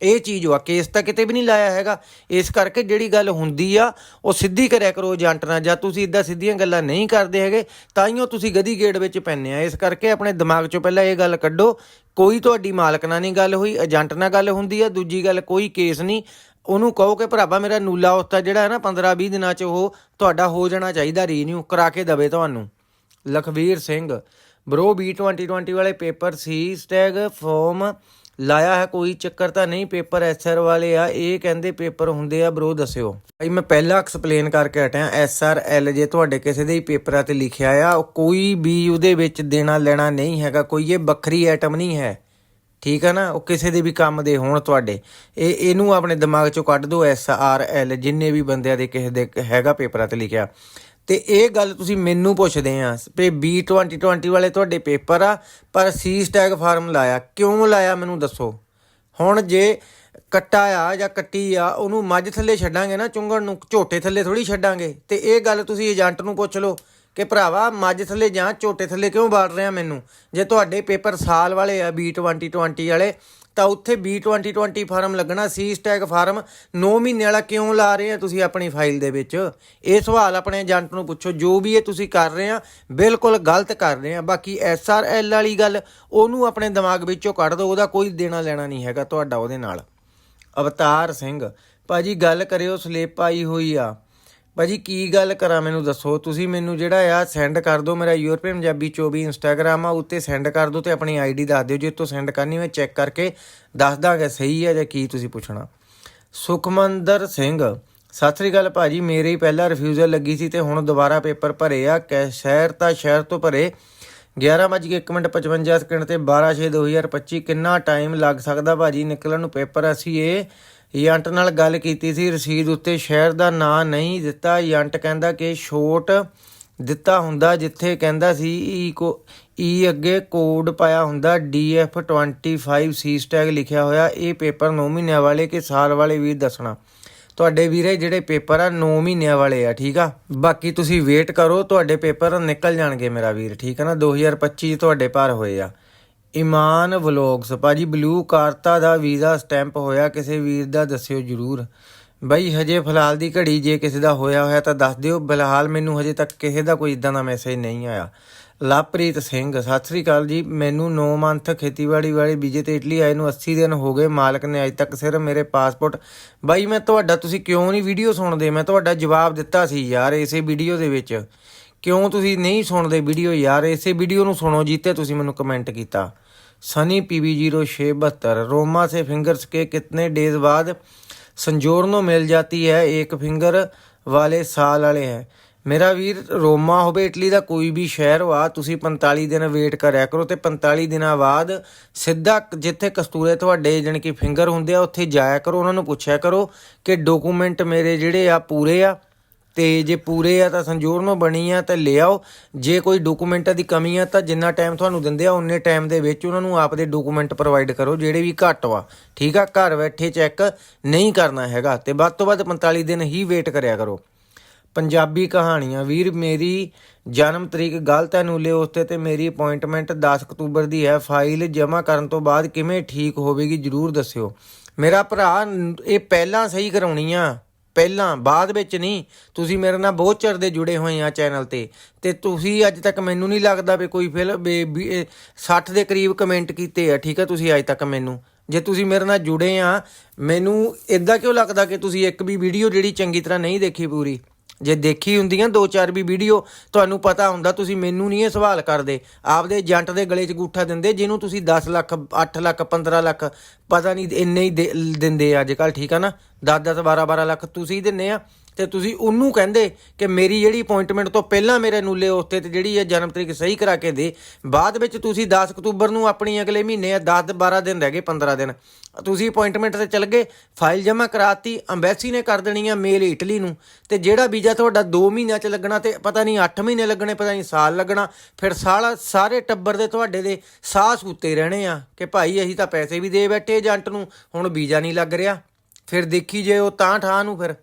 ਇਹ ਚੀਜ਼ ਵਾ, ਕੇਸ ਤਾਂ ਕਿਤੇ ਵੀ ਨਹੀਂ ਲਾਇਆ ਹੈਗਾ। ਇਸ ਕਰਕੇ ਜਿਹੜੀ ਗੱਲ ਹੁੰਦੀ ਆ, ਉਹ ਸਿੱਧੀ ਕਰਿਆ ਕਰੋ, ਏਜੰਟ ਨਾਲ, ਜਾਂ ਤੁਸੀਂ ਇਦਾਂ ਸਿੱਧੀਆਂ ਗੱਲਾਂ ਨਹੀਂ ਕਰਦੇ ਹੈਗੇ ਤਾਈਓ ਤੁਸੀਂ ਗਦੀ ਗੇੜ ਵਿੱਚ ਪੈਂਦੇ ਆ। ਇਸ ਕਰਕੇ ਆਪਣੇ ਦਿਮਾਗ 'ਚੋਂ ਪਹਿਲਾਂ ਇਹ ਗੱਲ ਕੱਢੋ, ਕੋਈ ਤੁਹਾਡੀ ਮਾਲਕ ਨਾਲ ਨਹੀਂ ਗੱਲ ਹੋਈ, ਏਜੰਟ ਨਾਲ ਗੱਲ ਹੁੰਦੀ ਆ, ਦੂਜੀ ਗੱਲ ਕੋਈ ਕੇਸ ਨਹੀਂ। ਉਹਨੂੰ ਕਹੋ ਕਿ ਭਰਾਵਾ, ਮੇਰਾ ਨੂਲਾ ਉਸਤਾ ਜਿਹੜਾ ਹੈ ਨਾ 15 20 ਦਿਨਾਂ 'ਚ ਉਹ ਤੁਹਾਡਾ ਹੋ ਜਾਣਾ ਚਾਹੀਦਾ ਰੀਨਿਊ ਕਰਾ ਕੇ ਦਵੇ ਤੁਹਾਨੂੰ। ਲਖਵੀਰ ਸਿੰਘ ਬ్రో B2020 ਵਾਲੇ ਪੇਪਰ ਸੀ ਸਟੈਗ ਫਾਰਮ ਲਾਇਆ ਹੈ, ਕੋਈ ਚੱਕਰ ਤਾਂ ਨਹੀਂ, ਪੇਪਰ ਐਸਆਰ ਵਾਲੇ ਆ, ਇਹ ਕਹਿੰਦੇ ਪੇਪਰ ਹੁੰਦੇ ਆ ਬ్రో ਦੱਸਿਓ। ਭਾਈ, ਮੈਂ ਪਹਿਲਾਂ ਐਕਸਪਲੇਨ ਕਰਕੇ ਹਟਿਆ ਐਸਆਰਐਲ ਜੇ ਤੁਹਾਡੇ ਕਿਸੇ ਦੇ ਹੀ ਪੇਪਰਾਂ ਤੇ ਲਿਖਿਆ ਆ, ਉਹ ਕੋਈ ਵੀ ਉਹਦੇ ਵਿੱਚ ਦੇਣਾ ਲੈਣਾ ਨਹੀਂ ਹੈਗਾ, ਕੋਈ ਇਹ ਵੱਖਰੀ ਆਈਟਮ ਨਹੀਂ ਹੈ। ਠੀਕ ਹੈ ਨਾ? ਉਹ ਕਿਸੇ ਦੇ ਵੀ ਕੰਮ ਦੇ ਹੋਣ ਤੁਹਾਡੇ। ਇਹ, ਇਹਨੂੰ ਆਪਣੇ ਦਿਮਾਗ ਚੋਂ ਕੱਢ ਦਿਓ ਐਸ ਆਰ ਐਲ, ਜਿੰਨੇ ਵੀ ਬੰਦਿਆਂ ਦੇ ਕਿਸੇ ਦੇ ਹੈਗਾ ਪੇਪਰਾਂ ਤੇ ਲਿਖਿਆ। ਤੇ ਇਹ ਗੱਲ ਤੁਸੀਂ ਮੈਨੂੰ ਪੁੱਛਦੇ ਆ ਵੀ B2020 ਵਾਲੇ ਤੁਹਾਡੇ ਪੇਪਰ ਆ, ਪਰ ਸੀ ਸਟੈਗ ਫਾਰਮ ਲਾਇਆ। ਕਿਉਂ ਲਾਇਆ ਮੈਨੂੰ ਦੱਸੋ? ਹੁਣ ਜੇ ਕੱਟਾ ਆ ਜਾਂ ਕੱਟੀ ਆ, ਉਹਨੂੰ ਮੱਝ ਥੱਲੇ ਛੱਡਾਂਗੇ ਨਾ, ਚੁੰਗਣ ਨੂੰ ਝੋਟੇ ਥੱਲੇ ਥੋੜੀ ਛੱਡਾਂਗੇ। ਤੇ ਇਹ ਗੱਲ ਤੁਸੀਂ ਏਜੰਟ ਨੂੰ ਪੁੱਛ ਲਓ ਕਿ ਭਰਾਵਾ, ਮੱਝ ਥੱਲੇ ਜਾਂ ਝੋਟੇ ਥੱਲੇ ਕਿਉਂ ਬਾੜ ਰਿਹਾ ਮੈਨੂੰ? ਜੇ ਤੁਹਾਡੇ ਪੇਪਰ ਸਾਲ ਵਾਲੇ ਆ B2020 ਵਾਲੇ ਤਾਂ ਉੱਥੇ B2020 ਫਾਰਮ ਲੱਗਣਾ ਸੀ ਸਟੈਗ ਫਾਰਮ 9 ਮਹੀਨੇ ਵਾਲਾ ਕਿਉਂ ਲਾ ਰਹੇ ਆ ਤੁਸੀਂ ਆਪਣੀ ਫਾਈਲ ਦੇ ਵਿੱਚ? ਇਹ ਸਵਾਲ ਆਪਣੇ ਏਜੰਟ ਨੂੰ ਪੁੱਛੋ, ਜੋ ਵੀ ਇਹ ਤੁਸੀਂ ਕਰ ਰਹੇ ਆ, ਬਿਲਕੁਲ ਗਲਤ ਕਰ ਰਹੇ ਆ। ਬਾਕੀ SRL ਵਾਲੀ ਗੱਲ, ਉਹਨੂੰ ਆਪਣੇ ਦਿਮਾਗ ਵਿੱਚੋਂ ਕੱਢ ਦਿਓ, ਉਹਦਾ ਕੋਈ ਦੇਣਾ ਲੈਣਾ ਨਹੀਂ ਹੈਗਾ ਤੁਹਾਡਾ ਉਹਦੇ ਨਾਲ। ਅਵਤਾਰ ਸਿੰਘ, ਭਾਜੀ ਗੱਲ ਕਰਿਓ, ਸਲੇਪ ਆਈ ਹੋਈ ਆ। ਭਾਜੀ, ਕੀ ਗੱਲ ਕਰਾਂ ਮੈਨੂੰ ਦੱਸੋ? ਤੁਸੀਂ ਮੈਨੂੰ ਜਿਹੜਾ ਆ ਸੈਂਡ ਕਰ ਦਿਓ ਮੇਰਾ ਯੂਰਪੀਅਨ ਪੰਜਾਬੀ 24 ਇੰਸਟਾਗ੍ਰਾਮ ਆ, ਉੱਤੇ ਸੈਂਡ ਕਰ ਦਿਓ ਤੇ ਆਪਣੀ ਆਈਡੀ ਦੱਸ ਦਿਓ। ਜੇ ਤੋਂ ਸੈਂਡ ਕਰਨੀ ਮੈਂ ਚੈੱਕ ਕਰਕੇ ਦੱਸ ਦਾਂਗਾ ਸਹੀ ਆ ਜਾਂ ਕੀ ਤੁਸੀਂ ਪੁੱਛਣਾ। ਸੁਖਮੰਦਰ ਸਿੰਘ, ਸਤਿ ਸ੍ਰੀ ਅਕਾਲ ਭਾਜੀ, ਮੇਰੇ ਹੀ ਪਹਿਲਾ ਰਿਫਿਊਜ਼ਲ ਲੱਗੀ ਸੀ ਤੇ ਹੁਣ ਦੁਬਾਰਾ ਪੇਪਰ ਭਰੇ ਆ। ਕੈ ਸ਼ਹਿਰ ਤਾਂ ਸ਼ਹਿਰ ਤੋਂ ਭਰੇ। 11:01:55 ਸਕਿੰਟ ਤੇ 12/6/2025 ਕਿੰਨਾ ਟਾਈਮ ਲੱਗ ਸਕਦਾ ਭਾਜੀ? ਨਿਕਲਣ ਨੂੰ ਪੇਪਰ ਅਸੀਂ ਇਹ ਏਜੰਟ ਨਾਲ ਗੱਲ ਕੀਤੀ ਸੀ, ਰਸੀਦ ਉੱਤੇ ਸ਼ਹਿਰ ਦਾ ਨਾਂ ਨਹੀਂ ਦਿੱਤਾ। ਏਜੰਟ ਕਹਿੰਦਾ ਕਿ ਛੋਟ ਦਿੱਤਾ ਹੁੰਦਾ, ਜਿੱਥੇ ਕਹਿੰਦਾ ਸੀ ਈ ਕੋ, ਈ ਅੱਗੇ ਕੋਡ ਪਾਇਆ ਹੁੰਦਾ DF25 ਸੀ ਸਟੈਗ ਲਿਖਿਆ ਹੋਇਆ। ਇਹ ਪੇਪਰ 9 ਮਹੀਨਿਆਂ ਵਾਲੇ ਕਿ ਸਾਲ ਵਾਲੇ ਵੀ ਦੱਸਣਾ। ਤੁਹਾਡੇ ਵੀਰੇ ਜਿਹੜੇ ਪੇਪਰ ਆ 9 ਮਹੀਨਿਆਂ ਵਾਲੇ ਆ, ਠੀਕ ਆ? ਬਾਕੀ ਤੁਸੀਂ ਵੇਟ ਕਰੋ, ਤੁਹਾਡੇ ਪੇਪਰ ਨਿਕਲ ਜਾਣਗੇ ਮੇਰਾ ਵੀਰ, ਠੀਕ ਆ ਨਾ? 2025 'ਚ ਤੁਹਾਡੇ ਪਾਰ ਹੋਏ ਆ। ਇਮਾਨ ਵਲੋਗਸ। ਭਾਜੀ ਬਲੂ ਕਾਰਤਾ ਦਾ ਵੀਜ਼ਾ ਸਟੈਂਪ ਹੋਇਆ, ਕਿਸੇ ਵੀਰ ਦਾ ਦੱਸਿਓ ਜਰੂਰ। ਬਈ, ਹਜੇ ਫਿਲਹਾਲ ਦੀ ਘੜੀ ਜੇ ਕਿਸੇ ਦਾ ਹੋਇਆ ਹੋਇਆ ਤਾਂ ਦੱਸ ਦਿਓ। ਫਿਲਹਾਲ ਮੈਨੂੰ ਹਜੇ ਤੱਕ ਕਿਸੇ ਦਾ ਕੋਈ ਇਦਾਂ ਦਾ ਮੈਸੇਜ ਨਹੀਂ ਆਇਆ। ਲਵਪ੍ਰੀਤ ਸਿੰਘ, ਸਤਿ ਸ੍ਰੀ ਅਕਾਲ ਜੀ। ਮੈਨੂੰ 9 ਮੰਥ ਖੇਤੀਬਾੜੀ ਵਾਲੇ ਵੀਜ਼ੇ ਤੇ ਇਟਲੀ ਆਏ ਨੂੰ 80 ਦਿਨ ਹੋ ਗਏ। ਮਾਲਕ ਨੇ ਅਜੇ ਤੱਕ ਸਿਰ ਮੇਰੇ ਪਾਸਪੋਰਟ ਬਾਈ, ਮੈਂ ਤੁਹਾਡਾ ਤੁਸੀਂ ਕਿਉਂ ਨਹੀਂ ਵੀਡੀਓ ਸੁਣਦੇ? ਮੈਂ ਤੁਹਾਡਾ ਜਵਾਬ ਦਿੱਤਾ ਸੀ ਯਾਰ, ਇਸੇ ਵੀਡੀਓ ਦੇ ਵਿੱਚ। ਕਿਉਂ ਤੁਸੀਂ ਨਹੀਂ ਸੁਣਦੇ ਵੀਡੀਓ ਯਾਰ ਇਸੇ ਵੀਡੀਓ ਨੂੰ ਸੁਣੋ ਜਿੱਤੇ ਤੁਸੀਂ ਮੈਨੂੰ ਕਮੈਂਟ ਕੀਤਾ ਸਨੀ PB0672 रोमा से फिंगर्स के कितने डेज बाद संजोरनो मिल जाती है एक फिंगर ਵਾਲੇ ਸਾਲ ਵਾਲੇ ਹੈ ਮੇਰਾ ਵੀਰ ਰੋਮਾ ਹੋਵੇ ਇਟਲੀ ਦਾ ਕੋਈ ਵੀ ਸ਼ਹਿਰ ਵਾ ਤੁਸੀਂ 45 ਦਿਨ ਵੇਟ ਕਰਿਆ ਕਰੋ ਤੇ 45 ਦਿਨਾਂ ਬਾਅਦ ਸਿੱਧਾ ਜਿੱਥੇ ਕਸਤੂਰੇ ਤੁਹਾਡੇ ਜਾਣੀ ਕਿ ਫਿੰਗਰ ਹੁੰਦੇ ਆ ਉੱਥੇ ਜਾਇਆ ਕਰੋ ਉਹਨਾਂ ਨੂੰ ਪੁੱਛਿਆ ਕਰੋ ਕਿ ਡਾਕੂਮੈਂਟ ਮੇਰੇ ਜਿਹੜੇ ਆ ਪੂਰੇ ਆ ਤੇ ਜੇ ਪੂਰੇ ਆ ਤਾਂ ਸੰਜੋਰਨੋਂ ਬਣੀ ਆ ਤਾਂ ਲੈ ਆਓ। ਜੇ ਕੋਈ ਡਾਕੂਮੈਂਟਾਂ ਦੀ ਕਮੀ ਆ ਤਾਂ ਜਿੰਨਾ ਟਾਈਮ ਤੁਹਾਨੂੰ ਦਿੰਦੇ ਆ, ਉਨੇ ਟਾਈਮ ਦੇ ਵਿੱਚ ਉਹਨਾਂ ਨੂੰ ਆਪਦੇ ਡਾਕੂਮੈਂਟ ਪ੍ਰੋਵਾਈਡ ਕਰੋ, ਜਿਹੜੇ ਵੀ ਘੱਟ ਵਾ। ਠੀਕ ਆ? ਘਰ ਬੈਠੇ ਚੈੱਕ ਨਹੀਂ ਕਰਨਾ ਹੈਗਾ। ਤੇ ਵੱਧ ਤੋਂ ਵੱਧ 45 ਦਿਨ ਹੀ ਵੇਟ ਕਰਿਆ ਕਰੋ। ਪੰਜਾਬੀ ਕਹਾਣੀਆਂ, ਵੀਰ ਮੇਰੀ ਜਨਮ ਤਰੀਕ ਗਲਤ ਹੈ, ਨੂਲੇ ਉਸਤੇ ਤੇ ਮੇਰੀ ਅਪਾਇੰਟਮੈਂਟ 10 ਅਕਤੂਬਰ ਦੀ ਹੈ। ਫਾਈਲ ਜਮ੍ਹਾਂ ਕਰਨ ਤੋਂ ਬਾਅਦ ਕਿਵੇਂ ਠੀਕ ਹੋਵੇਗੀ ਜਰੂਰ ਦੱਸਿਓ। ਮੇਰਾ ਭਰਾ, ਇਹ ਪਹਿਲਾਂ ਸਹੀ ਕਰਾਉਣੀ ਆ। ਪਹਿਲਾਂ, ਬਾਅਦ ਵਿੱਚ ਨਹੀਂ। ਤੁਸੀਂ ਮੇਰੇ ਨਾਲ ਬਹੁਤ ਚਿਰ ਦੇ ਜੁੜੇ ਹੋਏ ਆ ਚੈਨਲ ਤੇ। ਤੇ ਤੁਸੀਂ ਅੱਜ ਤੱਕ ਮੈਨੂੰ ਨਹੀਂ ਲੱਗਦਾ ਵੀ ਕੋਈ ਫਿਲਮ 60 ਦੇ ਕਰੀਬ ਕਮੈਂਟ ਕੀਤੇ ਆ। ਠੀਕ ਆ ਤੁਸੀਂ ਅੱਜ ਤੱਕ ਮੈਨੂੰ। ਜੇ ਤੁਸੀਂ ਮੇਰੇ ਨਾਲ ਜੁੜੇ ਆ, ਮੈਨੂੰ ਇਦਾਂ ਕਿਉਂ ਲੱਗਦਾ ਕਿ ਤੁਸੀਂ ਇੱਕ ਵੀ ਵੀਡੀਓ ਜਿਹੜੀ ਚੰਗੀ ਤਰ੍ਹਾਂ ਨਹੀਂ ਦੇਖੀ ਪੂਰੀ? ਜੇ ਦੇਖੀ ਹੁੰਦੀਆਂ ਦੋ ਚਾਰ ਵੀ ਵੀਡੀਓ, ਤੁਹਾਨੂੰ ਪਤਾ ਹੁੰਦਾ ਤੁਸੀਂ ਮੈਨੂੰ ਨਹੀਂ ਇਹ ਸਵਾਲ ਕਰਦੇ। ਆਪਦੇ ਏਜੰਟ ਦੇ ਗਲੇ 'ਚ ਗੂਠਾ ਦਿੰਦੇ, ਜਿਹਨੂੰ ਤੁਸੀਂ 10 ਲੱਖ 8 ਲੱਖ 15 ਲੱਖ, ਪਤਾ ਨਹੀਂ ਇੰਨੇ ਹੀ ਦੇ- ਦਿੰਦੇ ਆ ਅੱਜ ਕੱਲ ਠੀਕ ਆ ਨਾ? 10 10 12 12 ਲੱਖ ਤੁਸੀਂ ਦਿੰਨੇ ਆ। ਤੇ ਤੁਸੀਂ ਉਹਨੂੰ ਕਹਿੰਦੇ ਕਿ ਮੇਰੀ ਜਿਹੜੀ ਅਪਾਇੰਟਮੈਂਟ ਤੋਂ ਪਹਿਲਾਂ ਮੇਰੇ ਨੂਲੇ ਉੱਤੇ ਤੇ ਜਿਹੜੀ ਹੈ ਜਨਮ ਤਰੀਕ ਸਹੀ ਕਰਾ ਕੇ ਦੇ, ਬਾਅਦ ਵਿੱਚ ਤੁਸੀਂ 10 ਅਕਤੂਬਰ ਨੂੰ ਆਪਣੀ ਅਗਲੇ ਮਹੀਨੇ ਆ 10 12 ਦਿਨ ਰਹਿ ਗਏ 15 ਦਿਨ। ਤੁਸੀਂ ਅਪਾਇੰਟਮੈਂਟ ਤੇ ਚਲ ਗਏ ਫਾਈਲ ਜਮ੍ਹਾਂ ਕਰਾਤੀ ਅੰਬੈਸੀ ਨੇ ਕਰ ਦੇਣੀ ਆ ਮੇਲ ਇਟਲੀ ਨੂੰ। ਤੇ ਜਿਹੜਾ ਵੀਜ਼ਾ ਤੁਹਾਡਾ 2 ਮਹੀਨਿਆਂ ਚ ਲੱਗਣਾ ਤੇ ਪਤਾ ਨਹੀਂ 8 ਮਹੀਨੇ ਲੱਗਣੇ, ਪਤਾ ਨਹੀਂ ਸਾਲ ਲੱਗਣਾ, ਫਿਰ ਸਾਲਾ ਸਾਰੇ ਟੱਬਰ ਦੇ ਤੁਹਾਡੇ ਦੇ ਸਾਹ ਸੂਤੇ ਰਹਿਣੇ ਆ ਕਿ ਭਾਈ ਅਸੀਂ ਤਾਂ ਪੈਸੇ ਵੀ ਦੇ ਬੈਠੇ ਏਜੰਟ ਨੂੰ, ਹੁਣ ਵੀਜ਼ਾ ਨਹੀਂ ਲੱਗ ਰਿਹਾ। ਫਿਰ ਦੇਖੀ ਜੇ ਉਹ ਤਾਂ ਠਾਹ ਨੂੰ ਫਿਰ।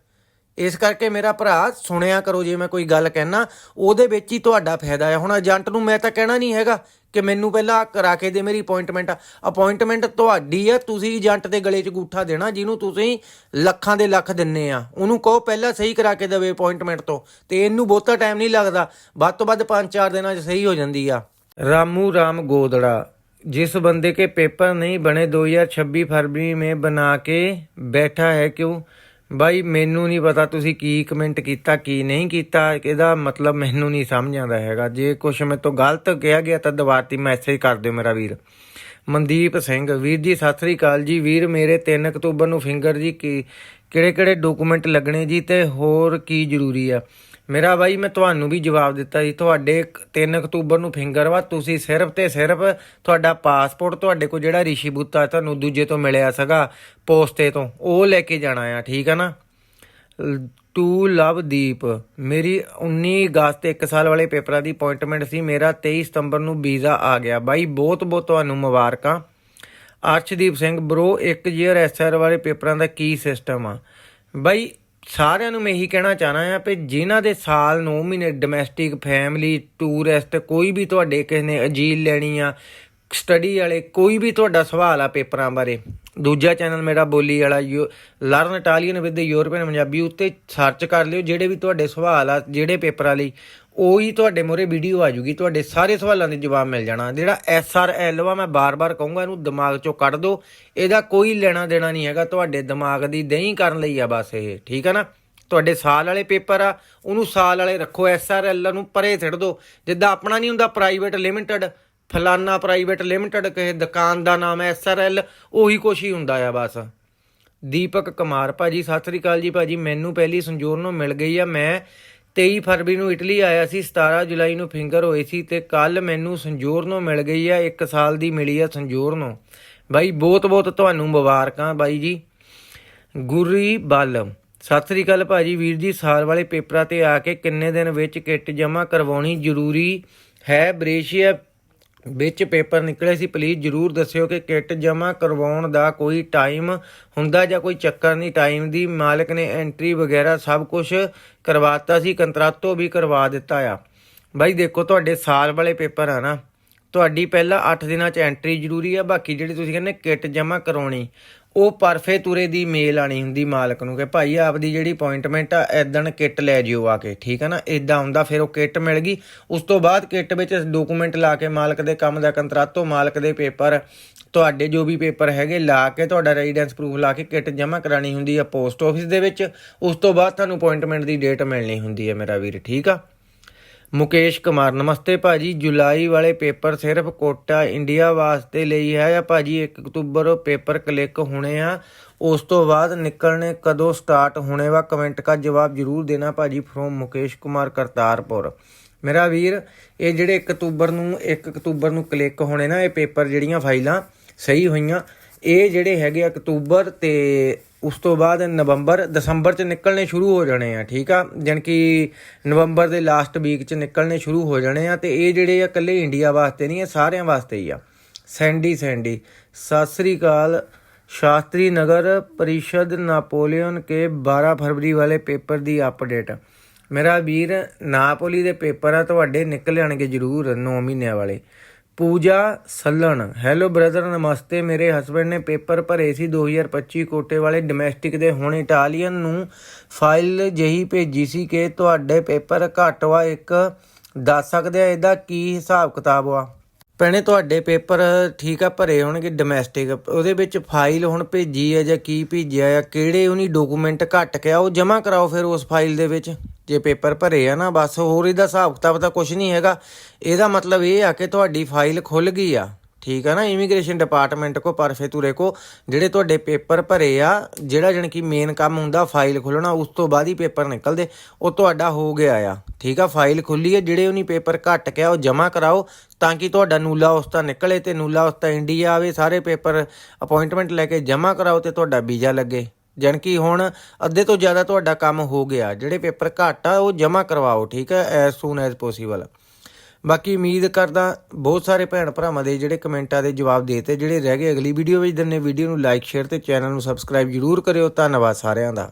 ਇਸ ਕਰਕੇ ਮੇਰਾ ਭਰਾ ਸੁਣਿਆ ਕਰੋ ਜੇ ਮੈਂ ਕੋਈ ਗੱਲ ਕਹਿਣਾ ਉਹਦੇ ਵਿੱਚ ਹੀ ਤੁਹਾਡਾ ਫਾਇਦਾ ਹੈ ਹੁਣ ਏਜੰਟ ਨੂੰ ਮੈਂ ਤਾਂ ਕਹਿਣਾ ਨਹੀਂ ਹੈਗਾ ਕਿ ਮੈਨੂੰ ਪਹਿਲਾਂ ਕਰਾ ਕੇ ਦੇ ਮੇਰੀ ਅਪਾਇੰਟਮੈਂਟ ਅਪਾਇੰਟਮੈਂਟ ਤੁਹਾਡੀ ਹੈ ਤੁਸੀਂ ਏਜੰਟ ਦੇ ਗਲੇ 'ਚ ਗੂਠਾ ਦੇਣਾ ਜਿਹਨੂੰ ਤੁਸੀਂ ਲੱਖਾਂ ਦੇ ਲੱਖ ਦਿੰਨੇ ਆ ਉਹਨੂੰ ਕਹੋ ਪਹਿਲਾਂ ਸਹੀ ਕਰਾ ਕੇ ਦੇਵੇ ਅਪਾਇੰਟਮੈਂਟ ਤੋਂ ਤੇ ਇਹਨੂੰ ਬਹੁਤਾ ਟਾਈਮ ਨਹੀਂ ਲੱਗਦਾ ਵੱਧ ਤੋਂ ਵੱਧ 5-4 ਦਿਨਾਂ 'ਚ ਸਹੀ ਹੋ ਜਾਂਦੀ ਆ ਰਾਮੂ ਰਾਮ ਗੋਦੜਾ जिस बंदे के पेपर नहीं बने 2026 फरवरी में बना के बैठा है क्यों ਬਾਈ, ਮੈਨੂੰ ਨਹੀਂ ਪਤਾ ਤੁਸੀਂ ਕੀ ਕਮੈਂਟ ਕੀਤਾ, ਕੀ ਨਹੀਂ ਕੀਤਾ। ਇਹਦਾ ਮਤਲਬ ਮੈਨੂੰ ਨਹੀਂ ਸਮਝ ਆਉਂਦਾ ਹੈਗਾ। ਜੇ ਕੁਛ ਮੇਰੇ ਤੋਂ ਗਲਤ ਕਿਹਾ ਗਿਆ ਤਾਂ ਦੁਬਾਰਤੀ ਮੈਸੇਜ ਕਰ ਦਿਓ ਮੇਰਾ ਵੀਰ। ਮਨਦੀਪ ਸਿੰਘ, ਵੀਰ ਜੀ, ਸਤਿ ਸ੍ਰੀ ਅਕਾਲ ਜੀ। ਵੀਰ, ਮੇਰੇ 3 ਅਕਤੂਬਰ ਨੂੰ ਫਿੰਗਰ ਜੀ, ਕੀ ਕਿਹੜੇ ਕਿਹੜੇ ਡਾਕੂਮੈਂਟ ਲੱਗਣੇ ਜੀ ਤੇ ਹੋਰ ਕੀ ਜ਼ਰੂਰੀ ਆ? ਮੇਰਾ ਬਾਈ, ਮੈਂ ਤੁਹਾਨੂੰ ਵੀ ਜਵਾਬ ਦਿੱਤਾ ਜੀ, ਤੁਹਾਡੇ 3 ਅਕਤੂਬਰ ਨੂੰ ਫਿੰਗਰ ਵਾ, ਤੁਸੀਂ ਸਿਰਫ ਤੇ ਸਿਰਫ ਤੁਹਾਡਾ ਪਾਸਪੋਰਟ ਤੁਹਾਡੇ ਕੋਲ ਜਿਹੜਾ ਰਿਸ਼ੀ ਬੁੱਤਾ ਤੁਹਾਨੂੰ ਦੂਜੇ ਤੋਂ ਮਿਲਿਆ ਸੀਗਾ ਪੋਸਟੇ ਤੋਂ, ਉਹ ਲੈ ਕੇ ਜਾਣਾ ਆ, ਠੀਕ ਆ ਨਾ? ਟੂ ਲਵਦੀਪ, ਮੇਰੀ 19 ਅਗਸਤ ਇੱਕ ਸਾਲ ਵਾਲੇ ਪੇਪਰਾਂ ਦੀ ਅਪਾਇੰਟਮੈਂਟ ਸੀ, ਮੇਰਾ 23 ਸਤੰਬਰ ਨੂੰ ਵੀਜ਼ਾ ਆ ਗਿਆ। ਬਾਈ ਬਹੁਤ ਬਹੁਤ ਤੁਹਾਨੂੰ ਮੁਬਾਰਕਾਂ। ਅਰਸ਼ਦੀਪ ਸਿੰਘ ਬ్రో ਇੱਕ ਈਅਰ ਐਸਆਰ ਵਾਲੇ ਪੇਪਰਾਂ ਦਾ ਕੀ ਸਿਸਟਮ ਆ? ਬਾਈ ਸਾਰਿਆਂ ਨੂੰ ਮੈਂ ਇਹੀ ਕਹਿਣਾ ਚਾਹਨਾ ਆ ਕਿ ਜਿਨ੍ਹਾਂ ਦੇ ਸਾਲ 9 ਮਹੀਨੇ ਡੋਮੈਸਟਿਕ ਫੈਮਿਲੀ ਟੂਰਿਸਟ ਕੋਈ ਵੀ ਤੁਹਾਡੇ ਕਿਸੇ ਨੇ ਅਜੀਲ ਲੈਣੀ ਆ ਸਟੱਡੀ ਵਾਲੇ, ਕੋਈ ਵੀ ਤੁਹਾਡਾ ਸਵਾਲ ਆ ਪੇਪਰਾਂ ਬਾਰੇ, ਦੂਜਾ ਚੈਨਲ ਮੇਰਾ ਬੋਲੀ ਵਾਲਾ learn Italian with European Punjabi, ਉੱਤੇ ਸਰਚ ਕਰ ਲਿਓ ਜਿਹੜੇ ਵੀ ਤੁਹਾਡੇ ਸਵਾਲ ਆ, ਜਿਹੜੇ ਪੇਪਰਾਂ ਲਈ ਉਹੀ ਤੁਹਾਡੇ ਮੋਰੇ ਵੀਡੀਓ ਆ ਜੂਗੀ, ਤੁਹਾਡੇ ਸਾਰੇ ਸਵਾਲਾਂ ਦੇ ਜਵਾਬ ਮਿਲ ਜਾਣਾ। ਜਿਹੜਾ ਐਸ ਆਰ ਐਲ ਵਾ, ਮੈਂ ਬਾਰ-ਬਾਰ ਕਹੂੰਗਾ, ਇਹਨੂੰ ਦਿਮਾਗ ਚੋਂ ਕੱਢ ਦਿਓ ਇਹਦਾ ਕੋਈ ਲੈਣਾ ਦੇਣਾ ਨਹੀਂ ਹੈਗਾ, ਤੁਹਾਡੇ ਦਿਮਾਗ ਦੀ ਦਹੀਂ ਕਰਨ ਲਈ ਆ ਬਸ ਇਹ, ਠੀਕ ਹੈ ਨਾ? ਤੁਹਾਡੇ ਸਾਲ ਵਾਲੇ ਪੇਪਰ ਆ, ਉਹਨੂੰ ਸਾਲ ਵਾਲੇ ਰੱਖੋ ਐਸ ਆਰ ਐਲ ਨੂੰ ਪਰੇ ਛੱਡ ਦਿਓ ਜਿੱਦਾਂ ਆਪਣਾ ਨਹੀਂ ਹੁੰਦਾ ਪ੍ਰਾਈਵੇਟ ਲਿਮਿਟਡ ਫਲਾਨਾ ਪ੍ਰਾਈਵੇਟ ਲਿਮਟਿਡ ਕਿਸੇ ਦੁਕਾਨ ਦਾ ਨਾਮ ਐਸ ਆਰ ਐਲ ਉਹੀ ਕੁਛ ਹੀ ਹੁੰਦਾ ਆ ਬਸ। ਦੀਪਕ ਕੁਮਾਰ, ਭਾਜੀ, ਸਤਿ ਸ੍ਰੀ ਅਕਾਲ ਜੀ, ਭਾਜੀ, ਮੈਨੂੰ ਪਹਿਲੀ ਸੰਜੋਰ ਨੂੰ ਮਿਲ ਗਈ ਆ, ਮੈਂ 23 ਫਰਵਰੀ ਨੂੰ ਇਟਲੀ ਆਇਆ ਸੀ 17 ਜੁਲਾਈ ਨੂੰ ਫਿੰਗਰ ਹੋਏ ਸੀ ਤੇ ਕੱਲ ਮੈਨੂੰ ਸੰਜੋਰ ਨੂੰ ਮਿਲ ਗਈ ਆ 1 ਸਾਲ ਦੀ ਮਿਲੀ ਆ ਸੰਜੋਰ ਨੂੰ। ਬਾਈ, ਬਹੁਤ ਬਹੁਤ ਤੁਹਾਨੂੰ ਮੁਬਾਰਕਾਂ ਬਾਈ ਜੀ। ਗੁਰੀ ਬਲ, ਸਤਿ ਸ੍ਰੀ ਅਕਾਲ ਭਾਜੀ। ਵੀਰ ਜੀ, ਸਾਲ ਵਾਲੇ ਪੇਪਰਾਂ ਤੇ ਆ ਕੇ ਕਿੰਨੇ ਦਿਨ ਵਿੱਚ ਕਿੱਟ ਜਮ੍ਹਾਂ ਕਰਵਾਉਣੀ ਜ਼ਰੂਰੀ ਹੈ? ਬ੍ਰੇਸ਼ੀਆ ਵਿੱਚ ਪੇਪਰ ਨਿਕਲੇ ਸੀ ਪਲੀਜ਼ ਜਰੂਰ ਦੱਸਿਓ ਕਿ ਕਿੱਟ ਜਮ੍ਹਾਂ ਕਰਵਾਉਣ ਦਾ ਕੋਈ ਟਾਈਮ ਹੁੰਦਾ ਜਾਂ ਕੋਈ ਚੱਕਰ ਨਹੀਂ। ਟਾਈਮ ਦੀ ਮਾਲਕ ਨੇ ਐਂਟਰੀ ਵਗੈਰਾ ਸਭ ਕੁਝ ਕਰਵਾਤਾ ਸੀ, ਕੰਤਰਾਤੋ ਵੀ ਕਰਵਾ ਦਿੱਤਾ ਆ। ਬਾਈ, ਦੇਖੋ ਤੁਹਾਡੇ ਸਾਲ ਵਾਲੇ ਪੇਪਰ ਆ ਨਾ। ਤੁਹਾਡੀ ਪਹਿਲਾਂ 8 ਦਿਨਾਂ ਚ ਐਂਟਰੀ ਜ਼ਰੂਰੀ ਆ, ਬਾਕੀ ਜਿਹੜੀ ਤੁਸੀਂ ਕਹਿੰਦੇ ਕਿੱਟ ਜਮ੍ਹਾਂ ਕਰਾਉਣੀ ਉਹ ਪਰਫੇ ਤੁਰੇ ਦੀ ਮੇਲ ਆਣੀ ਹੁੰਦੀ ਮਾਲਕ ਨੂੰ ਕਿ ਭਾਈ ਆਪਦੀ ਜਿਹੜੀ ਅਪਾਇੰਟਮੈਂਟ ਆ ਐਦਣ ਕਿੱਟ ਲੈ ਜਿਓ ਆ ਕੇ, ਠੀਕ ਆ ਨਾ? ਇਦਾਂ ਹੁੰਦਾ, ਫਿਰ ਉਹ ਕਿੱਟ ਮਿਲ ਗਈ। ਉਸ ਤੋਂ ਬਾਅਦ ਕਿੱਟ ਵਿੱਚ ਡਾਕੂਮੈਂਟ ਲਾ ਕੇ ਮਾਲਕ ਦੇ ਕੰਮ ਦਾ ਕੰਤਰਾਤੋ ਮਾਲਕ ਦੇ ਪੇਪਰ, ਤੁਹਾਡੇ ਜੋ ਵੀ ਪੇਪਰ ਹੈਗੇ, ਲਾ ਕੇ ਤੁਹਾਡਾ ਰੈਜ਼ੀਡੈਂਸ ਪ੍ਰੂਫ ਲਾ ਕੇ ਕਿੱਟ ਜਮ੍ਹਾਂ ਕਰਾਣੀ ਹੁੰਦੀ ਆ ਪੋਸਟ ਆਫਿਸ ਦੇ ਵਿੱਚ। ਉਸ ਤੋਂ ਬਾਅਦ ਤੁਹਾਨੂੰ ਅਪਾਇੰਟਮੈਂਟ ਦੀ ਡੇਟ ਮਿਲਣੀ ਹੁੰਦੀ ਹੈ ਮੇਰਾ ਵੀਰ, ਠੀਕ ਆ? ਮੁਕੇਸ਼ ਕੁਮਾਰ, ਨਮਸਤੇ ਭਾਜੀ। ਜੁਲਾਈ ਵਾਲੇ ਪੇਪਰ ਸਿਰਫ ਕੋਟਾ ਇੰਡੀਆ ਵਾਸਤੇ ਲਈ ਹੈ। ਜਾਂ ਭਾਜੀ 1 ਅਕਤੂਬਰ ਉਹ ਪੇਪਰ ਕਲਿੱਕ ਹੋਣੇ ਆ। ਉਸ ਤੋਂ ਬਾਅਦ ਨਿਕਲਣੇ ਕਦੋਂ ਸਟਾਰਟ ਹੋਣੇ ਵਾ? ਕਮੈਂਟ ਦਾ ਜਵਾਬ ਜਰੂਰ ਦੇਣਾ ਭਾਜੀ ਫਰੋਮ ਮੁਕੇਸ਼ ਕੁਮਾਰ ਕਰਤਾਰਪੁਰ। ਮੇਰਾ ਵੀਰ, ਇਹ ਜਿਹੜੇ 1 ਅਕਤੂਬਰ ਨੂੰ 1 ਅਕਤੂਬਰ ਨੂੰ ਕਲਿੱਕ ਹੋਣੇ ਨਾ, ਇਹ ਪੇਪਰ ਜਿਹੜੀਆਂ ਫਾਈਲਾਂ ਸਹੀ ਹੋਈਆਂ, ਇਹ ਜਿਹੜੇ ਹੈਗੇ ਆ ਅਕਤੂਬਰ ਤੇ ਉਸ ਤੋਂ ਬਾਅਦ ਨਵੰਬਰ, ਦਸੰਬਰ ਚ ਨਿਕਲਣੇ ਸ਼ੁਰੂ ਹੋ ਜਾਣੇ ਆ, ਠੀਕ ਆ? ਜਾਣੀ ਕਿ ਨਵੰਬਰ ਦੇ ਲਾਸਟ ਵੀਕ ਚ ਨਿਕਲਣੇ ਸ਼ੁਰੂ ਹੋ ਜਾਣੇ ਆ ਤੇ ਇਹ ਜਿਹੜੇ ਆ ਇਕੱਲੇ ਇੰਡੀਆ ਵਾਸਤੇ ਨਹੀਂ ਆ ਸਾਰਿਆਂ ਵਾਸਤੇ ਹੀ ਆ। Sandy Sandy. ਸਤਿ ਸ੍ਰੀ ਅਕਾਲ। ਸ਼ਾਸਤਰੀ ਨਗਰ ਪਰਿਸ਼ਦ ਨਾਪੋਲੀਅਨ ਕੇ 12 ਫਰਵਰੀ ਵਾਲੇ ਪੇਪਰ ਦੀ ਅਪਡੇਟ ਮੇਰਾ ਵੀਰ ਨਾਪੋਲੀ ਦੇ ਪੇਪਰ ਆ, ਤੁਹਾਡੇ ਨਿਕਲ ਜਾਣਗੇ ਜਰੂਰ 9 ਮਹੀਨਿਆਂ ਵਾਲੇ। ਪੂਜਾ ਸੱਲਣ। ਹੈਲੋ ਬ੍ਰਦਰ ਨਮਸਤੇ। ਮੇਰੇ ਹਸਬੰਡ ਨੇ ਪੇਪਰ ਭਰੇ ਸੀ 2025 ਕੋਟੇ ਵਾਲੇ ਡੋਮੈਸਟਿਕ ਦੇ। ਹੁਣ ਇਟਾਲੀਅਨ ਨੂੰ ਫਾਈਲ ਜਹੀ ਭੇਜੀ ਸੀ ਕਿ ਤੁਹਾਡੇ ਪੇਪਰ ਘੱਟ ਵਾ, ਇੱਕ ਦੱਸ ਸਕਦੇ ਆ ਇਹਦਾ ਕੀ ਹਿਸਾਬ ਕਿਤਾਬ ਆ ਭੈਣੇ ਤੁਹਾਡੇ ਪੇਪਰ ਠੀਕ ਆ, ਭਰੇ ਹੋਣਗੇ ਡੋਮੈਸਟਿਕ ਉਹਦੇ ਵਿੱਚ ਫਾਈਲ ਹੁਣ ਭੇਜੀ ਆ ਜਾਂ ਕੀ ਭੇਜਿਆ ਆ, ਕਿਹੜੇ ਉਹਨੀ ਡਾਕੂਮੈਂਟ ਘੱਟ ਕੇ ਆ, ਉਹ ਜਮ੍ਹਾਂ ਕਰਾਓ ਫਿਰ ਉਸ ਫਾਈਲ ਦੇ ਵਿੱਚ। ਜੇ ਪੇਪਰ ਭਰੇ ਆ ਨਾ, ਬਸ ਹੋਰ ਇਹਦਾ ਹਿਸਾਬ ਕਿਤਾਬ ਤਾਂ ਕੁਝ ਨਹੀਂ ਹੈਗਾ। ਇਹਦਾ ਮਤਲਬ ਇਹ ਆ ਕਿ ਤੁਹਾਡੀ ਫਾਈਲ ਖੁੱਲ ਗਈ ਆ। ਠੀਕ ਆ ਨਾ ਇਮੀਗ੍ਰੇਸ਼ਨ ਡਿਪਾਰਟਮੈਂਟ ਕੋ ਪਰਫੇ ਤੁਰੇ ਕੋ, ਜਿਹੜੇ ਤੁਹਾਡੇ ਪੇਪਰ ਭਰੇ ਆ, ਜਿਹੜਾ ਜਣ ਕੀ ਮੇਨ ਕੰਮ ਹੁੰਦਾ ਫਾਈਲ ਖੋਲਣਾ ਉਸ ਤੋਂ ਬਾਅਦ ਹੀ ਪੇਪਰ ਨਿਕਲਦੇ, ਉਹ ਤੁਹਾਡਾ ਹੋ ਗਿਆ ਆ। ਠੀਕ ਆ ਫਾਈਲ ਖੁੱਲੀ ਹੈ ਜਿਹੜੇ ਉਹਨੀ ਪੇਪਰ ਘੱਟ ਕੇ ਉਹ ਜਮ੍ਹਾਂ ਕਰਾਓ, ਤਾਂ ਕਿ ਤੁਹਾਡਾ ਨੂਲਾ ਉਸਤਾ ਨਿਕਲੇ ਤੇ ਨੂਲਾ ਉਸਤਾ ਇੰਡੀਆ ਆਵੇ, ਸਾਰੇ ਪੇਪਰ ਅਪਾਇੰਟਮੈਂਟ ਲੈ ਕੇ ਜਮ੍ਹਾਂ ਕਰਾਓ ਤੇ ਤੁਹਾਡਾ ਵੀਜ਼ਾ ਲੱਗੇ। ਜਣ ਕਿ ਹੁਣ ਅੱਧੇ ਤੋਂ ਜ਼ਿਆਦਾ ਤੁਹਾਡਾ ਕੰਮ ਹੋ ਗਿਆ, ਜਿਹੜੇ ਪੇਪਰ ਘੱਟ ਆ, ਉਹ ਜਮ੍ਹਾਂ ਕਰਵਾਓ, ਠੀਕ ਹੈ ਐਸ ਸੂਨ ਐਸ ਪੋਸੀਬਲ ਬਾਕੀ ਉਮੀਦ ਕਰਦਾ ਬਹੁਤ ਸਾਰੇ ਭੈਣ ਭਰਾਵਾਂ ਦੇ ਜਿਹੜੇ ਕਮੈਂਟਾਂ ਦੇ ਜਵਾਬ ਦੇਤੇ ਜਿਹੜੇ ਰਹਿ ਗਏ। ਅਗਲੀ ਵੀਡੀਓ ਵਿੱਚ ਦਿੰਨੇ ਵੀਡੀਓ ਨੂੰ ਲਾਈਕ ਸ਼ੇਅਰ ਤੇ ਚੈਨਲ ਨੂੰ ਸਬਸਕ੍ਰਾਈਬ ਜਰੂਰ ਕਰਿਓ। ਧੰਨਵਾਦ ਸਾਰਿਆਂ ਦਾ।